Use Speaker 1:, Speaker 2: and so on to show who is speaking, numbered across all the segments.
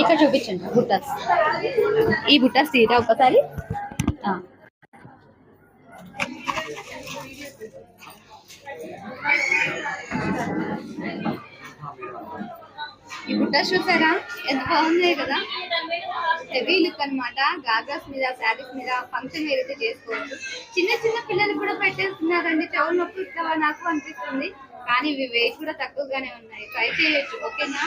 Speaker 1: ఇక్కడ చూపించండి బుట్టాస్ ఈ బుట్టాస్ తీరా ఒకసారి? ఈ బుట్టాస్ చూసారా? ఎంత బాగున్నాయి కదా? హెవీ లుక్ అన్నమాట. గాగ్రాస్ మీద శారీస్ మీద ఫంక్షన్ వేర్ అయితే చేసుకోవచ్చు. చిన్న చిన్న పిల్లలు కూడా పెట్టేస్తున్నారండి. చెవులు నొప్పి ఇట్లా నాకు అనిపిస్తుంది. కానీ ఇవి వెయిట్ కూడా తక్కువగానే ఉన్నాయి. ట్రై చేయొచ్చు. ఓకేనా?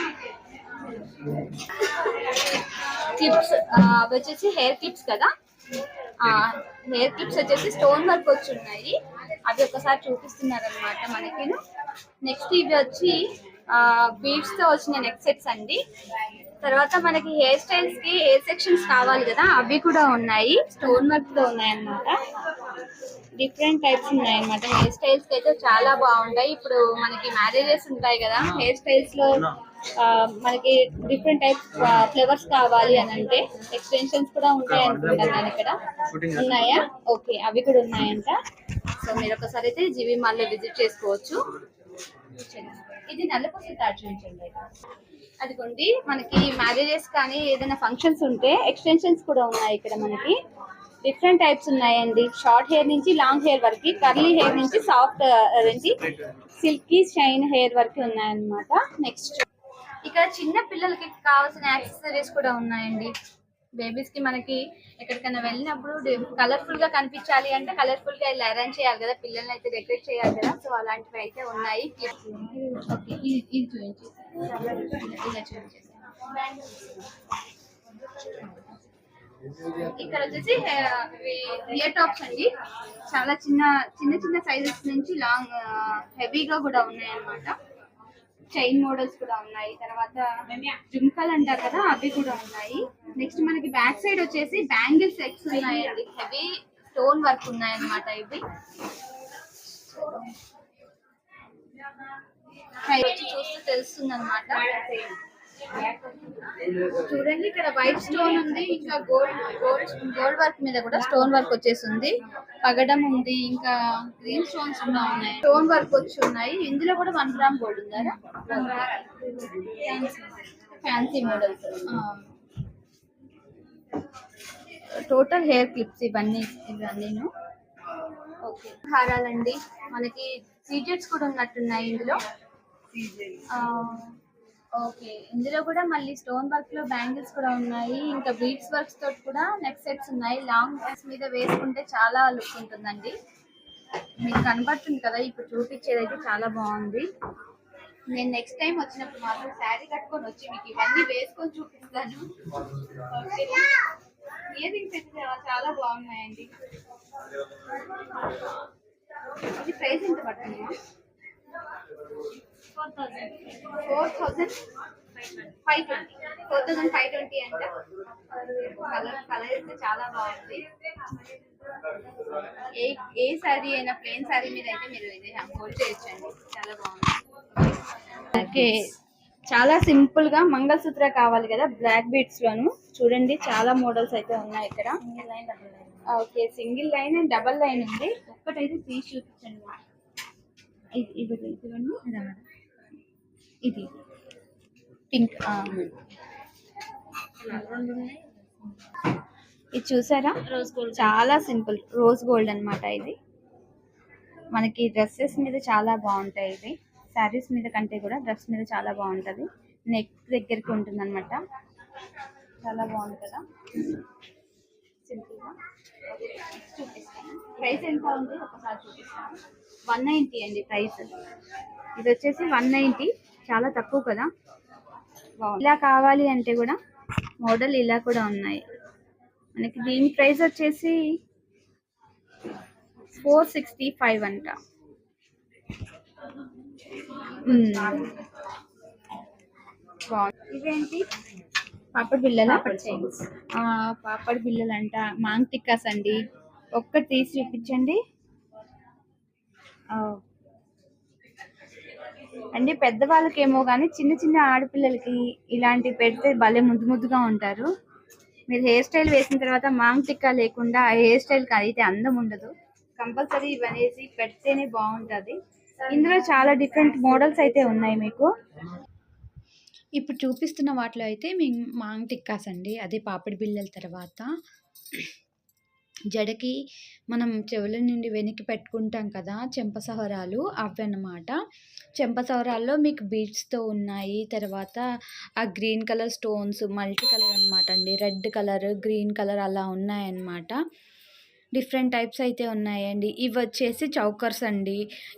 Speaker 1: క్లిప్స్ అవి వచ్చేసి హెయిర్ క్లిప్స్ కదా? హెయిర్ క్లిప్స్ వచ్చేసి స్టోన్ వర్క్ వచ్చి ఉన్నాయి. అవి ఒకసారి చూపిస్తున్నారు అనమాట మనకి. నెక్స్ట్ ఇవి వచ్చి బీడ్స్తో వచ్చిన నెక్ సెట్స్ అండి. తర్వాత మనకి హెయిర్ స్టైల్స్కి హెయిర్ సెక్షన్స్ కావాలి కదా అవి కూడా ఉన్నాయి. స్టోన్ వర్క్తో ఉన్నాయి అన్నమాట డిఫరెంట్ టైప్స్ ఉన్నాయి అన్నమాట హెయిర్ స్టైల్స్కి అయితే చాలా బాగుంటాయి. ఇప్పుడు మనకి మ్యారేజెస్ ఉంటాయి కదా హెయిర్ స్టైల్స్లో మనకి డిఫరెంట్ టైప్స్ ఫ్లేవర్స్ కావాలి అని అంటే ఎక్స్టెన్షన్స్ కూడా ఉంటాయి అనుకుంటాను ఇక్కడ. ఉన్నాయా? ఓకే అవి కూడా ఉన్నాయంట. సో మీరు ఒకసారి అయితే జీవి మాల్లో విజిట్ చేసుకోవచ్చు. ఇది నల్లపూసలు తాడు చూపించండి. అదిగోండి మనకి మ్యారేజెస్ కానీ ఏదైనా ఫంక్షన్స్ ఉంటే ఎక్స్టెన్షన్స్ కూడా ఉన్నాయి ఇక్కడ మనకి. డిఫరెంట్ టైప్స్ ఉన్నాయండి. షార్ట్ హెయిర్ నుంచి లాంగ్ హెయిర్ వరకు కర్లీ హెయిర్ నుంచి సాఫ్ట్ నుంచి సిల్కీ షైన్ హెయిర్ వరకు ఉన్నాయన్నమాట. నెక్స్ట్ ఇక్కడ చిన్న పిల్లలకి కావాల్సిన యాక్సెసరీస్ కూడా ఉన్నాయండి. బేబీస్కి మనకి ఎక్కడికైనా వెళ్ళినప్పుడు కలర్ఫుల్గా కనిపించాలి అంటే కలర్ఫుల్గా ఇలా అరేంజ్ చేయాలి కదా పిల్లల్ని అయితే డెకరేట్ చేయాలి కదా సో అలాంటివి అయితే ఉన్నాయి. ఓకే ఇది చూపించి ఇలా చూపించేసి ఇక్కడ వచ్చేసి ఇయర్ టాప్స్ అండి. చాలా చిన్న చిన్న చిన్న సైజెస్ నుంచి లాంగ్ హెవీగా కూడా ఉన్నాయి అన్నమాట చైన్ మోడల్స్ కూడా ఉన్నాయి. తర్వాత జుమ్కల్ అంటారు కదా అవి కూడా ఉన్నాయి. నెక్స్ట్ మనకి బ్యాక్ సైడ్ వచ్చేసి బ్యాంగిల్ సెట్స్ ఉన్నాయండి. హెవీ స్టోన్ వర్క్ ఉన్నాయి అన్నమాట ఇవి చూస్తే తెలుస్తుంది అనమాట చూడండి ఇక్కడ వైట్ స్టోన్ ఉంది ఇంకా గోల్డ్ గోల్డ్ గోల్డ్ వర్క్ మీద కూడా స్టోన్ వర్క్ వచ్చేసింది. పగడం ఉంది ఇంకా గ్రీన్ స్టోన్స్ కూడా ఉన్నాయి. స్టోన్ వర్క్ వచ్చి ఉన్నాయి. ఇందులో కూడా వన్ గ్రామ్ గోల్డ్ ఉందా? Fancy models total hair clips ఇవన్నీ ఇవన్నీను. ఓకే. హారాలండి. మనకి సీజెట్స్ కూడా ఉన్నట్టున్నాయి ఇందులో. ఓకే. ఇందులో కూడా మళ్ళీ స్టోన్ వర్క్లో బ్యాంగిల్స్ కూడా ఉన్నాయి. ఇంకా బీడ్స్ వర్క్స్ తోటి కూడా నెక్ సెట్స్ ఉన్నాయి. లాంగ్ డ్రెస్ మీద వేసుకుంటే చాలా లుక్ ఉంటుందండి. మీకు కనబడుతుంది కదా ఇప్పుడు చూపించేది అయితే చాలా బాగుంది. నేను నెక్స్ట్ టైం వచ్చినప్పుడు మాత్రం శారీ కట్టుకొని వచ్చి మీకు ఇవన్నీ వేసుకొని చూపిస్తాను. ఇయర్ అయితే చాలా- చాలా బాగున్నాయండి. ఇది ప్రైస్ ఎంత పడుతుంది? Four thousand. Four thousand five twenty. Four thousand five twenty అంట కలర్ కలర్ అయితే చాలా బాగుంది. ఏ ఏ శారీ అయినా ప్లెయిన్ శారీ మీద అయితే మీరు ఇది హోల్డ్ చేయొచ్చండి. చాలా బాగుంది. ఓకే. చాలా సింపుల్గా మంగళసూత్ర కావాలి కదా బ్లాక్ బీట్స్ లోను. చూడండి చాలా మోడల్స్ అయితే ఉన్నాయి ఇక్కడ. Okay single line and double line ఉంది. ఒక్కటైతే తీసి చూపించండి. ఇది ఇది ఇదిగోండి ఇది. పింక్ ఇది చూసారా? రోజ్ గోల్డ్ చాలా సింపుల్. రోజ్ గోల్డ్ అన్నమాట ఇది. మనకి డ్రెస్సెస్ మీద చాలా బాగుంటాయి ఇది శారీస్ మీద కంటే కూడా డ్రెస్ మీద చాలా బాగుంటది. నెక్ దగ్గరికి ఉంటుంది అనమాట చాలా బాగుంది కదా. సింపుల్గా. చూపిస్తాను. ప్రైస్ ఎంత ఉంది? ఒకసారి చూపిస్తాను. వన్ నైంటీ అండి ప్రైస్ ఇది వచ్చేసి వన్ నైంటీ చాలా తక్కువ కదా. ఇలా కావాలి అంటే కూడా మోడల్ ఇలా కూడా ఉన్నాయి. మనకి దీని ప్రైస్ వచ్చేసి ఫోర్ సిక్స్టీ ఫైవ్ అంట. ఇవేంటి పాపడ్ బిల్లల ఆ, పాపడ్ బిల్లలు అంట మాంగ్ టిక్కాస్ అండి. ఒక్కటి తీసి చూపించండి. ఆ. అంటే పెద్దవాళ్ళకేమో కానీ చిన్న చిన్న ఆడపిల్లలకి ఇలాంటివి పెడితే భలే ముద్దు ముద్దుగా ఉంటారు. మీరు హెయిర్ స్టైల్ వేసిన తర్వాత మాంగ్ టిక్కా లేకుండా ఆ హెయిర్ స్టైల్కి అయితే అందం ఉండదు. కంపల్సరీ ఇవనేసి పెడితేనే బాగుంటుంది. ఇందులో చాలా డిఫరెంట్ మోడల్స్ అయితే ఉన్నాయి మీకు.
Speaker 2: ఇప్పుడు చూపిస్తున్న వాటిలో అయితే మేము మాంగ్ టిక్కాస్ అండి. అది పాపిడి బిళ్ళల తర్వాత జడకి మనం చెవుల నుండి వెనక్కి పెట్టుకుంటాం కదా చెంపసహరాలు అవి అన్నమాట చెంపసవరాల్లో మీకు బీడ్స్తో ఉన్నాయి. తర్వాత ఆ green colour stones multi colour అనమాట అండి. రెడ్ కలర్ గ్రీన్ కలర్ అలా ఉన్నాయన్నమాట. డిఫరెంట్ టైప్స్ అయితే ఉన్నాయండి. ఇవి వచ్చేసి చౌకర్స్ అండి.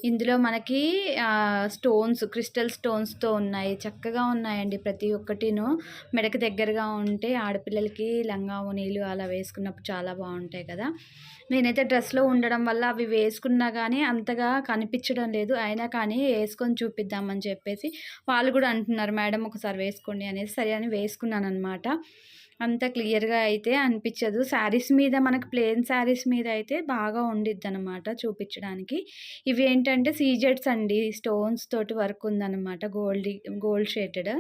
Speaker 2: ఇందులో మనకి స్టోన్స్ క్రిస్టల్ స్టోన్స్తో ఉన్నాయి. చక్కగా ఉన్నాయండి ప్రతి ఒక్కటిను. మెడకు దగ్గరగా ఉంటే ఆడపిల్లలకి లంగా ఓనీలు అలా వేసుకున్నప్పుడు చాలా బాగుంటాయి కదా. నేనైతే డ్రెస్లో ఉండడం వల్ల అవి వేసుకున్నా కానీ అంతగా కనిపించడం లేదు. అయినా కానీ వేసుకొని చూపిద్దామని చెప్పేసి వాళ్ళు కూడా అంటున్నారు మేడం ఒకసారి వేసుకోండి అనేది సరే అని వేసుకున్నాను అనమాట అంత క్లియర్గా అయితే అనిపించదు శారీస్ మీద మనకు ప్లెయిన్ శారీస్ మీద అయితే బాగా ఉండిద్ది అనమాట చూపించడానికి ఇవి ఏంటంటే సీజెడ్స్ అండి. స్టోన్స్ తోటి వర్క్ ఉందన్నమాట గోల్డ్ గోల్డ్ షేటెడ్.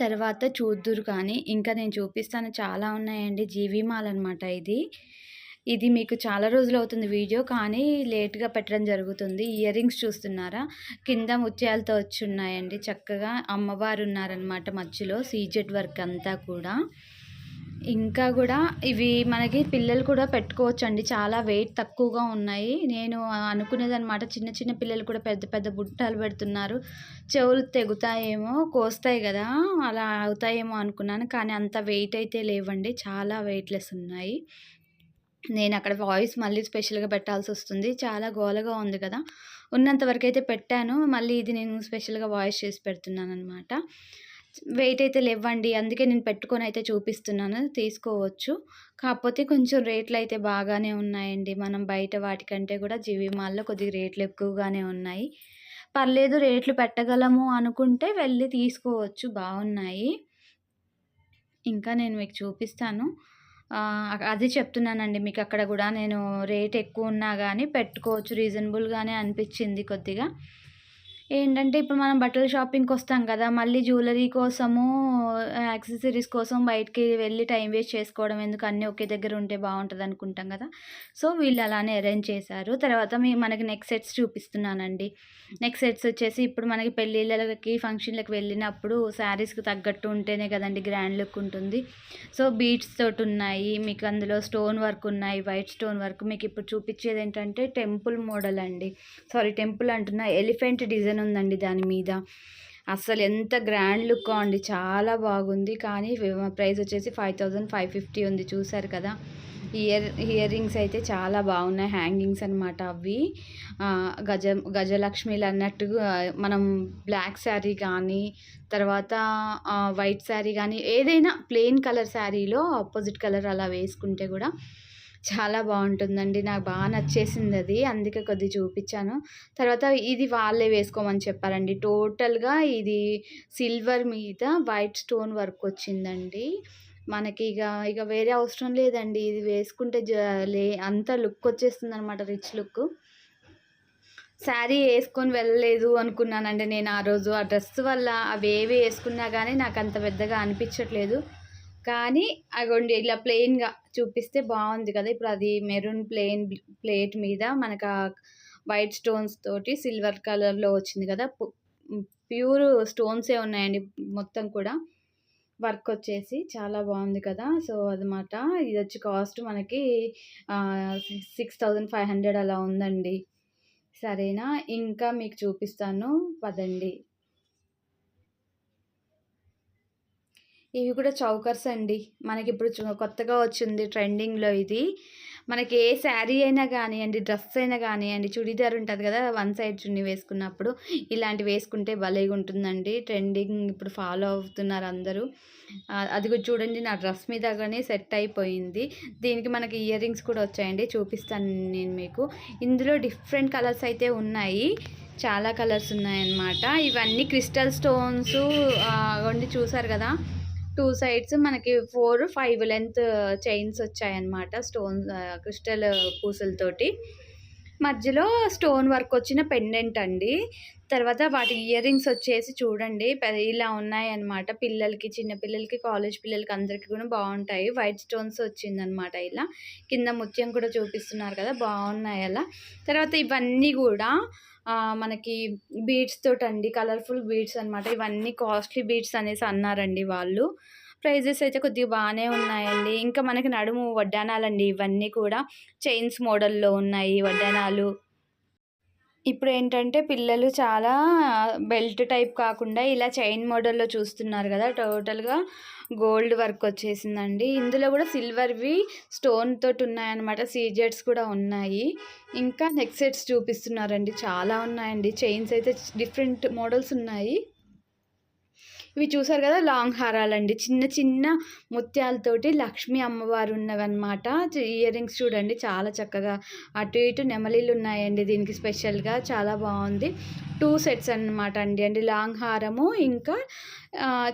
Speaker 2: తర్వాత చూద్దురు కానీ ఇంకా నేను చూపిస్తాను. చాలా ఉన్నాయండి. జీవిమాల్ అనమాట ఇది. ఇది మీకు చాలా రోజులు అవుతుంది వీడియో కానీ లేట్గా పెట్టడం జరుగుతుంది. ఇయర్ రింగ్స్ చూస్తున్నారా? కింద ముత్యాలతో వచ్చి ఉన్నాయండి చక్కగా అమ్మవారు ఉన్నారనమాట మధ్యలో సీజెడ్ వర్క్ అంతా కూడా. ఇంకా కూడా ఇవి మనకి పిల్లలు కూడా పెట్టుకోవచ్చు అండి చాలా వెయిట్ తక్కువగా ఉన్నాయి. నేను అనుకునేది అనమాట చిన్న చిన్న పిల్లలు కూడా పెద్ద పెద్ద బుట్టాలు పెడుతున్నారు. చెవులు తెగుతాయేమో కోస్తాయి కదా అలా అవుతాయేమో అనుకున్నాను. కానీ అంత వెయిట్ అయితే లేవండి. చాలా వెయిట్లెస్ ఉన్నాయి. నేను అక్కడ వాయిస్ మళ్ళీ స్పెషల్గా పెట్టాల్సి వస్తుంది చాలా గోలగా ఉంది కదా. ఉన్నంత వరకు అయితే పెట్టాను. మళ్ళీ ఇది నేను స్పెషల్గా వాయిస్ చేసి పెడుతున్నాను అనమాట వెయిట్ అయితే లేవండి అందుకే నేను పెట్టుకొని అయితే చూపిస్తున్నాను. తీసుకోవచ్చు. కాకపోతే కొంచెం రేట్లు అయితే బాగానే ఉన్నాయండి. మనం బయట వాటికంటే కూడా జీవి మాల్లో కొద్దిగా రేట్లు ఎక్కువగానే ఉన్నాయి. పర్లేదు రేట్లు పెట్టగలము అనుకుంటే వెళ్ళి తీసుకోవచ్చు. బాగున్నాయి. ఇంకా నేను మీకు చూపిస్తాను. అది చెప్తున్నానండి మీకు అక్కడ కూడా. నేను రేట్ ఎక్కువ ఉన్నా కానీ పెట్టుకోవచ్చు. రీజనబుల్గానే అనిపించింది కొద్దిగా. ఏంటంటే ఇప్పుడు మనం బట్టల షాపింగ్కి వస్తాం కదా మళ్ళీ జ్యువెలరీ కోసము యాక్సెసరీస్ కోసం బయటికి వెళ్ళి టైం వేస్ట్ చేసుకోవడం ఎందుకు? అన్నీ ఒకే దగ్గర ఉంటే బాగుంటుంది అనుకుంటాం కదా. సో వీళ్ళు అలానే అరేంజ్ చేశారు. తర్వాత మీ మనకి నెక్ సెట్స్ చూపిస్తున్నానండి. నెక్ సెట్స్ వచ్చేసి ఇప్పుడు మనకి పెళ్ళిళ్ళకి ఫంక్షన్లకు వెళ్ళినప్పుడు శారీస్కి తగ్గట్టు ఉంటేనే కదండి గ్రాండ్ లుక్ ఉంటుంది. సో బీట్స్ తోటి ఉన్నాయి మీకు అందులో స్టోన్ వర్క్ ఉన్నాయి వైట్ స్టోన్ వర్క్. మీకు ఇప్పుడు చూపించేది ఏంటంటే టెంపుల్ మోడల్ అండి. సారీ టెంపుల్ అంటున్నా ఎలిఫెంట్ డిజైన్ ఉందండి దాని మీద. అసలు ఎంత గ్రాండ్ లుక్ అండి చాలా బాగుంది. కానీ ప్రైస్ వచ్చేసి ఫైవ్ థౌజండ్ ఫైవ్ ఫిఫ్టీ ఉంది చూసారు కదా. ఇయర్ ఇయర్ రింగ్స్ అయితే చాలా బాగున్నాయి హ్యాంగింగ్స్ అనమాట అవి. గజ గజలక్ష్మిలు అన్నట్టుగా మనం బ్లాక్ శారీ కానీ తర్వాత వైట్ శారీ కానీ ఏదైనా ప్లెయిన్ కలర్ శారీలో ఆపోజిట్ కలర్ అలా వేసుకుంటే కూడా చాలా బాగుంటుందండి. నాకు బాగా నచ్చేసింది అది అందుకే కొద్ది చూపించాను తర్వాత ఇది వాళ్ళే వేసుకోమని చెప్పారండి. టోటల్గా ఇది సిల్వర్ మీద వైట్ స్టోన్ వర్క్ వచ్చిందండి. మనకి ఇక ఇక వేరే అవసరం లేదండి. ఇది వేసుకుంటే లే అంత లుక్ వచ్చేస్తుంది అనమాట రిచ్ లుక్. శారీ వేసుకొని వెళ్ళలేదు అనుకున్నానండి నేను ఆ రోజు. ఆ డ్రెస్ వల్ల అవి ఏవి వేసుకున్నా కానీ నాకు అంత పెద్దగా అనిపించట్లేదు. కానీ అగోండి ఇలా ప్లెయిన్గా చూపిస్తే బాగుంది కదా. ఇప్పుడు అది మెరూన్ ప్లెయిన్ ప్లేట్ మీద మనకు వైట్ స్టోన్స్ తోటి సిల్వర్ కలర్లో వచ్చింది కదా. ప్యూర్ స్టోన్సే ఉన్నాయండి మొత్తం కూడా. వర్క్ వచ్చేసి చాలా బాగుంది కదా. సో అదమాట ఇది వచ్చి కాస్ట్ మనకి సిక్స్ థౌజండ్ ఫైవ్ హండ్రెడ్ అలా ఉందండి. సరేనా? ఇంకా మీకు చూపిస్తాను. పదండి. ఇవి కూడా చౌకర్స్ అండి. మనకి ఇప్పుడు కొత్తగా వచ్చింది ట్రెండింగ్లో ఇది. మనకి ఏ శారీ అయినా కానివ్వండి డ్రెస్ అయినా కానివ్వండి చుడీదార్ ఉంటుంది కదా వన్ సైడ్ చున్నీ వేసుకున్నప్పుడు ఇలాంటివి వేసుకుంటే భలేగా ఉంటుందండి. ట్రెండింగ్ ఇప్పుడు ఫాలో అవుతున్నారు అందరూ. అది కూడా చూడండి నా డ్రెస్ మీద కానీ సెట్ అయిపోయింది. దీనికి మనకి ఇయర్ రింగ్స్ కూడా వచ్చాయండి చూపిస్తాను నేను మీకు. ఇందులో డిఫరెంట్ కలర్స్ అయితే ఉన్నాయి. చాలా కలర్స్ ఉన్నాయన్నమాట. ఇవన్నీ క్రిస్టల్ స్టోన్స్ అవన్నీ చూసారు కదా? టూ సైడ్స్ మనకి ఫోర్ ఫైవ్ లెంత్ చైన్స్ వచ్చాయన్నమాట స్టోన్ క్రిస్టల్ పూసలతోటి. మధ్యలో స్టోన్ వర్క్ వచ్చిన పెండెంట్ అండి. తర్వాత వాటి ఇయర్ రింగ్స్ వచ్చేసి చూడండి ఇలా ఉన్నాయన్నమాట. పిల్లలకి చిన్న పిల్లలకి కాలేజ్ పిల్లలకి అందరికీ కూడా బాగుంటాయి. వైట్ స్టోన్స్ వచ్చిందనమాట ఇలా. కింద ముత్యం కూడా చూపిస్తున్నారు కదా బాగున్నాయి అలా. తర్వాత ఇవన్నీ కూడా మనకి బీడ్స్ తోటండి కలర్ఫుల్ బీడ్స్ అనమాట ఇవన్నీ కాస్ట్లీ బీడ్స్ అనేసి అన్నారండి వాళ్ళు. ప్రైజెస్ అయితే కొద్దిగా బాగానే ఉన్నాయండి. ఇంకా మనకి నడుము వడ్డానాలండి. ఇవన్నీ కూడా చైన్స్ మోడల్లో ఉన్నాయి వడ్డానాలు. ఇప్పుడు ఏంటంటే పిల్లలు చాలా బెల్ట్ టైప్ కాకుండా ఇలా చైన్ మోడల్లో చూస్తున్నారు కదా టోటల్గా గోల్డ్ వర్క్ వచ్చేసిందండి. ఇందులో కూడా సిల్వర్వి స్టోన్ తోటి ఉన్నాయన్నమాట సీజెట్స్ కూడా ఉన్నాయి. ఇంకా నెక్ సెట్స్ చూపిస్తున్నారండి చాలా ఉన్నాయండి. చైన్స్ అయితే డిఫరెంట్ మోడల్స్ ఉన్నాయి. ఇవి చూసారు కదా లాంగ్ హారాలండి చిన్న చిన్న ముత్యాలతోటి లక్ష్మీ అమ్మవారు ఉన్నవన్నమాట. ఇయర్ రింగ్స్ చూడండి చాలా చక్కగా. అటు ఇటు నెమలీలు ఉన్నాయండి దీనికి స్పెషల్గా. చాలా బాగుంది. టూ సెట్స్ అన్నమాట అండి. అంటే లాంగ్ హారము ఇంకా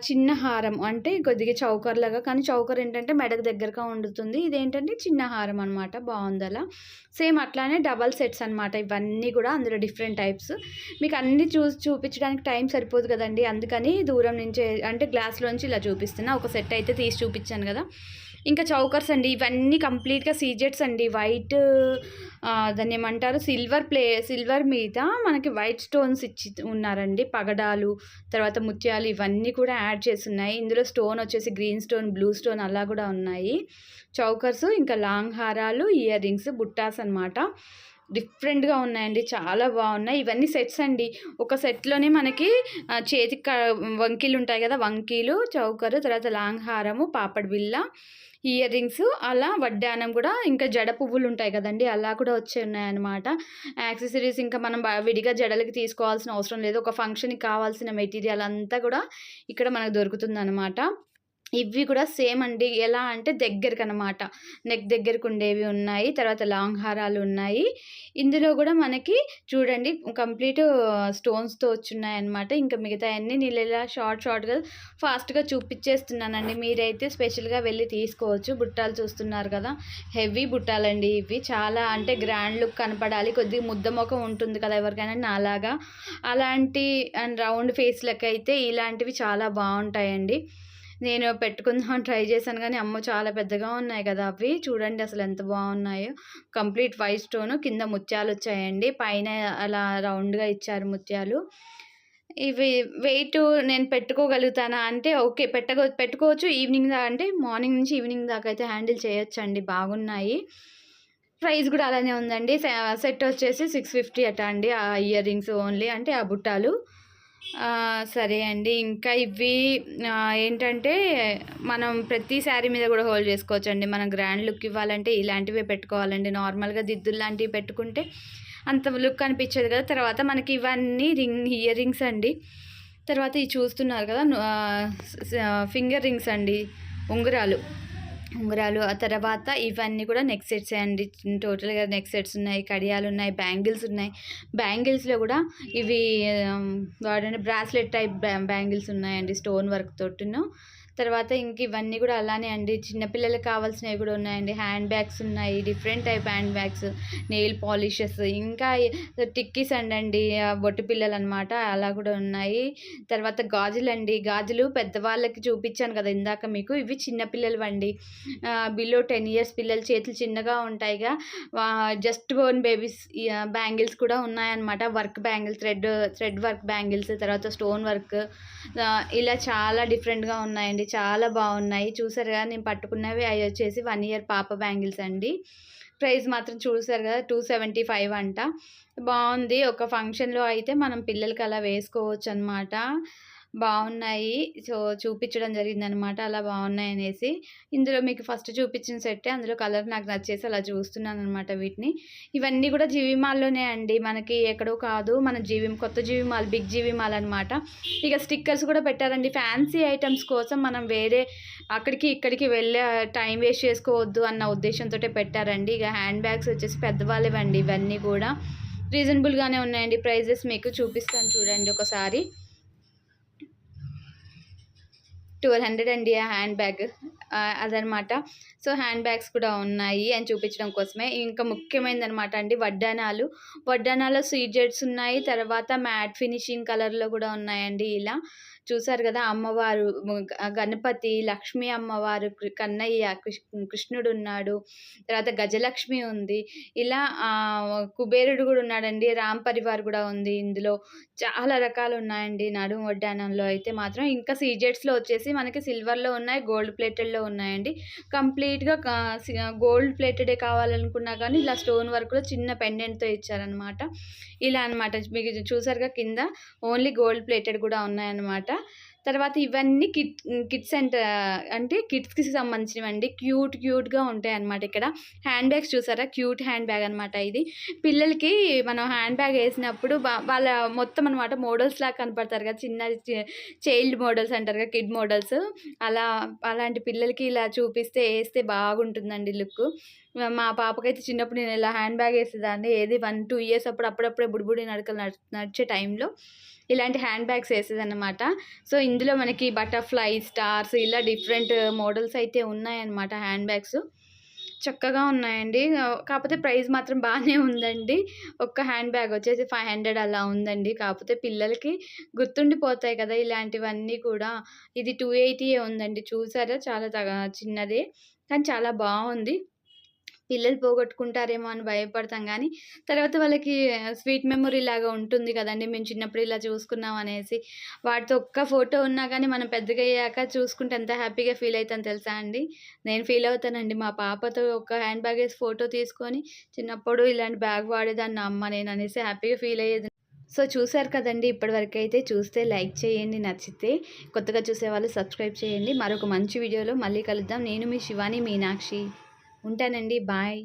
Speaker 2: చిన్న హారం అంటే కొద్దిగా చౌకర్లాగా. కానీ చౌకర్ ఏంటంటే మెడకు దగ్గరగా ఉండుతుంది ఇదేంటంటే చిన్న హారం అనమాట బాగుంది అలా. సేమ్ అట్లానే డబల్ సెట్స్ అన్నమాట. ఇవన్నీ కూడా అందులో డిఫరెంట్ టైప్స్. మీకు అన్ని చూసి చూపించడానికి టైం సరిపోదు కదండి. అందుకని దూరం నుంచే అంటే గ్లాస్లోంచి ఇలా చూపిస్తున్నా. ఒక సెట్ అయితే తీసి చూపించాను కదా. ఇంకా చౌకర్స్ అండి ఇవన్నీ కంప్లీట్గా సీజెట్స్ అండి. వైట్ దాన్ని ఏమంటారు? సిల్వర్ ప్లే సిల్వర్ మీద మనకి వైట్ స్టోన్స్ ఇచ్చి ఉన్నారండి. పగడాలు తర్వాత ముత్యాలు ఇవన్నీ కూడా యాడ్ చేసి ఉన్నాయి ఇందులో స్టోన్ వచ్చేసి గ్రీన్ స్టోన్ బ్లూ స్టోన్ అలా కూడా ఉన్నాయి. చౌకర్స్ ఇంకా లాంగ్ హారాలు ఇయర్ రింగ్స్ బుట్టాస్ అనమాట డిఫరెంట్గా ఉన్నాయండి. చాలా బాగున్నాయి. ఇవన్నీ సెట్స్ అండి. ఒక సెట్లోనే మనకి చేతికి క- వంకీలు ఉంటాయి కదా వంకీలు చౌకరు తర్వాత లాంగ్ హారము పాపడ్ బిల్ల ఇయర్ రింగ్స్ అలా వడ్డానం కూడా ఇంకా జడ పువ్వులు ఉంటాయి కదండి అలా కూడా వచ్చి ఉన్నాయన్నమాట. యాక్సెసరీస్ ఇంకా మనం విడిగా జడలకి తీసుకోవాల్సిన అవసరం లేదు. ఒక ఫంక్షన్కి కావాల్సిన మెటీరియల్ అంతా కూడా ఇక్కడ మనకు దొరుకుతుంది అనమాట ఇవి కూడా సేమ్ అండి. ఎలా అంటే దగ్గరికి అనమాట నెక్ దగ్గరకు ఉండేవి ఉన్నాయి తర్వాత లాంగ్ హారాలు ఉన్నాయి. ఇందులో కూడా మనకి చూడండి కంప్లీట్ స్టోన్స్తో వచ్చున్నాయి అనమాట ఇంకా మిగతా అన్నీ నేను ఇలా షార్ట్ షార్ట్గా ఫాస్ట్గా చూపించేస్తున్నానండి మీరైతే స్పెషల్గా వెళ్ళి తీసుకోవచ్చు. బుట్టాలు చూస్తున్నారు కదా హెవీ బుట్టాలండి ఇవి. చాలా అంటే గ్రాండ్ లుక్ కనపడాలి. కొద్దిగా ముద్ద ఉంటుంది కదా ఎవరికైనా నాలాగా. అలాంటి అండ్ రౌండ్ ఫేస్లకి అయితే ఇలాంటివి చాలా బాగుంటాయండి. నేను పెట్టుకుందాం ట్రై చేశాను కానీ అమ్మ చాలా పెద్దగా ఉన్నాయి కదా అవి. చూడండి అసలు ఎంత బాగున్నాయో. కంప్లీట్ వైట్ స్టోన్ కింద ముత్యాలు వచ్చాయండి. పైన అలా రౌండ్గా ఇచ్చారు ముత్యాలు. ఇవి వెయిట్ నేను పెట్టుకోగలుగుతానా అంటే ఓకే పెట్టగ పెట్టుకోవచ్చు. ఈవినింగ్ దాకా అంటే మార్నింగ్ నుంచి ఈవినింగ్ దాకా అయితే హ్యాండిల్ చేయొచ్చండి. బాగున్నాయి. ప్రైస్ కూడా అలానే ఉందండి. సెట్ వచ్చేసి సిక్స్ ఫిఫ్టీ అట అండి. ఆ ఇయర్ రింగ్స్ ఓన్లీ అంటే ఆ బుట్టాలు. సరే అండి. ఇంకా ఇవి ఏంటంటే మనం ప్రతి శారీ మీద కూడా హోల్డ్ చేసుకోవచ్చు అండి మనం గ్రాండ్ లుక్ ఇవ్వాలంటే ఇలాంటివే పెట్టుకోవాలండి. నార్మల్గా దిద్దులు లాంటివి పెట్టుకుంటే అంత లుక్ అనిపించదు కదా. తర్వాత మనకి ఇవన్నీ రింగ్ ఇయర్ రింగ్స్ అండి. తర్వాత ఇవి చూస్తున్నారు కదా ఫింగర్ రింగ్స్ అండి. ఉంగరాలు. ఉంగరాలు ఆ తర్వాత ఇవన్నీ కూడా నెక్ సెట్స్ అండి. టోటల్గా నెక్ సెట్స్ ఉన్నాయి కడియాలు ఉన్నాయి బ్యాంగిల్స్ ఉన్నాయి. బ్యాంగిల్స్లో కూడా ఇవి వాడండి బ్రాస్లెట్ టైప్ బ్యాంగిల్స్ ఉన్నాయండి స్టోన్ వర్క్ తోటిను. తర్వాత ఇంక ఇవన్నీ కూడా అలానే అండి. చిన్నపిల్లలకి కావాల్సినవి కూడా ఉన్నాయండి. హ్యాండ్ బ్యాగ్స్ ఉన్నాయి. Different type hand bags nail polishes ఇంకా టిక్కీస్ అండి బొట్టు పిల్లలు అనమాట అలా కూడా ఉన్నాయి. తర్వాత గాజులు అండి గాజులు పెద్దవాళ్ళకి చూపించాను కదా ఇందాక మీకు. ఇవి చిన్నపిల్లలు అండి బిలో టెన్ ఇయర్స్ పిల్లల చేతులు చిన్నగా ఉంటాయిగా. జస్ట్ బోర్న్ బేబీస్ బ్యాంగిల్స్ కూడా ఉన్నాయన్నమాట. Work bangles thread thread work bangles తర్వాత స్టోన్ వర్క్ ఇలా చాలా డిఫరెంట్గా ఉన్నాయండి. చాలా బాగున్నాయి. చూసారు కదా నేను పట్టుకున్నవి అవి వచ్చేసి వన్ ఇయర్ పాప బ్యాంగిల్స్ అండి. ప్రైస్ మాత్రం చూసారు కదా టూ సెవెంటీ ఫైవ్ అంట. బాగుంది. ఒక ఫంక్షన్లో అయితే మనం పిల్లలకి అలా వేసుకోవచ్చు అనమాట బాగున్నాయి. సో చూపించడం జరిగిందనమాట. అలా బాగున్నాయి అనేసి ఇందులో మీకు ఫస్ట్ చూపించిన సెట్టే అందులో కలర్ నాకు నచ్చేసి అలా చూస్తున్నాను అనమాట వీటిని. ఇవన్నీ కూడా జీవిమాల్లోనే అండి. మనకి ఎక్కడో కాదు. మన జీవి కొత్త జీవి మాల్ బిగ్ జీవిమాల్ అనమాట ఇక స్టిక్కర్స్ కూడా పెట్టారండి. ఫ్యాన్సీ ఐటమ్స్ కోసం మనం వేరే అక్కడికి ఇక్కడికి వెళ్ళే టైం వేస్ట్ చేసుకోవద్దు అన్న ఉద్దేశంతో పెట్టారండి. ఇక హ్యాండ్ బ్యాగ్స్ వచ్చేసి పెద్దవాళ్ళేవండి ఇవన్నీ కూడా. రీజనబుల్గానే ఉన్నాయండి. ప్రైజెస్ మీకు చూపిస్తాను చూడండి ఒకసారి. ట్వెల్వ్ హండ్రెడ్ అండి ఆ హ్యాండ్ బ్యాగ్ అదనమాట. సో హ్యాండ్ బ్యాగ్స్ కూడా ఉన్నాయి అని చూపించడం కోసమే. ఇంకా ముఖ్యమైనది అనమాట అండి వడ్డానాలు వడ్డానాలో సీజెట్స్ ఉన్నాయి తర్వాత మ్యాట్ ఫినిషింగ్ కలర్లో కూడా ఉన్నాయండి ఇలా. చూసారు కదా అమ్మవారు గణపతి లక్ష్మీ అమ్మవారు కన్నయ్య కృష్ణుడు ఉన్నాడు తర్వాత గజలక్ష్మి ఉంది. ఇలా కుబేరుడు కూడా ఉన్నాడండి రామ్ పరివార్ కూడా ఉంది ఇందులో. చాలా రకాలు ఉన్నాయండి నడుము వడ్డానంలో అయితే మాత్రం. ఇంకా సీజెట్స్లో వచ్చేసి మనకి సిల్వర్లో ఉన్నాయి గోల్డ్ ప్లేటెడ్లో ఉన్నాయండి. కంప్లీట్గా గోల్డ్ ప్లేటెడే కావాలనుకున్నా కానీ ఇలా స్టోన్ వర్క్లో చిన్న పెండెంట్తో ఇచ్చారనమాట ఇలా అనమాట మీకు చూసారుగా కింద ఓన్లీ గోల్డ్ ప్లేటెడ్ కూడా ఉన్నాయన్నమాట. తర్వాత ఇవన్నీ కిట్ కిడ్స్ అండ్ అంటే కిడ్స్కి సంబంధించినవి అండి క్యూట్ క్యూట్గా ఉంటాయి అనమాట ఇక్కడ. హ్యాండ్ బ్యాగ్స్ చూసారా? క్యూట్ హ్యాండ్ బ్యాగ్ అనమాట ఇది. పిల్లలకి మనం హ్యాండ్ బ్యాగ్ వేసినప్పుడు వాళ్ళ మొత్తం అనమాట మోడల్స్ లాగా కనపడతారు కదా. చిన్న చైల్డ్ మోడల్స్ అంటారు కదా కిడ్ మోడల్స్. అలా అలాంటి పిల్లలకి ఇలా చూపిస్తే వేస్తే బాగుంటుందండి లుక్. మా పాపకైతే చిన్నప్పుడు నేను ఇలా హ్యాండ్ బ్యాగ్ వేసేదాన్ని. ఏది వన్ టూ ఇయర్స్ అప్పుడు అప్పుడప్పుడే బుడిబుడి నడకలు నడిచే టైంలో ఇలాంటి హ్యాండ్ బ్యాగ్స్ వేసేదన్నమాట. సో ఇందులో మనకి బటర్ఫ్లై స్టార్స్ ఇలా డిఫరెంట్ మోడల్స్ అయితే ఉన్నాయన్నమాట హ్యాండ్ బ్యాగ్స్. చక్కగా ఉన్నాయండి. కాకపోతే ప్రైస్ మాత్రం బాగానే ఉందండి. ఒక్క హ్యాండ్ బ్యాగ్ వచ్చేసి ఫైవ్ హండ్రెడ్ అలా ఉందండి. కాకపోతే పిల్లలకి గుర్తుండిపోతాయి కదా ఇలాంటివన్నీ కూడా. ఇది టూ ఎయిటీయే ఉందండి. చూసారా? చాలా చిన్నదే. కానీ చాలా బాగుంది. పిల్లలు పోగొట్టుకుంటారేమో అని భయపడతాం కానీ తర్వాత వాళ్ళకి స్వీట్ మెమొరీ లాగా ఉంటుంది కదండి. మేము చిన్నప్పుడు ఇలా చూసుకున్నాం అనేసి. వాటితో ఒక్క ఫోటో ఉన్నా కానీ మనం పెద్దగా అయ్యాక చూసుకుంటే ఎంత హ్యాపీగా ఫీల్ అవుతాను తెలుసా అండి? నేను ఫీల్ అవుతానండి. మా పాపతో ఒక హ్యాండ్ బ్యాగ్ వేసి ఫోటో తీసుకొని చిన్నప్పుడు ఇలాంటి బ్యాగ్ వాడేదాన్ని అమ్మ నేను అనేసి హ్యాపీగా ఫీల్ అయ్యేది. సో చూశారు కదండి ఇప్పటివరకు అయితే చూస్తే లైక్ చేయండి నచ్చితే కొత్తగా చూసే వాళ్ళు సబ్స్క్రైబ్ చేయండి. మరొక మంచి వీడియోలో మళ్ళీ కలుద్దాం. నేను మీ శివాని మీనాక్షి. ఉంటానండి. బాయ్.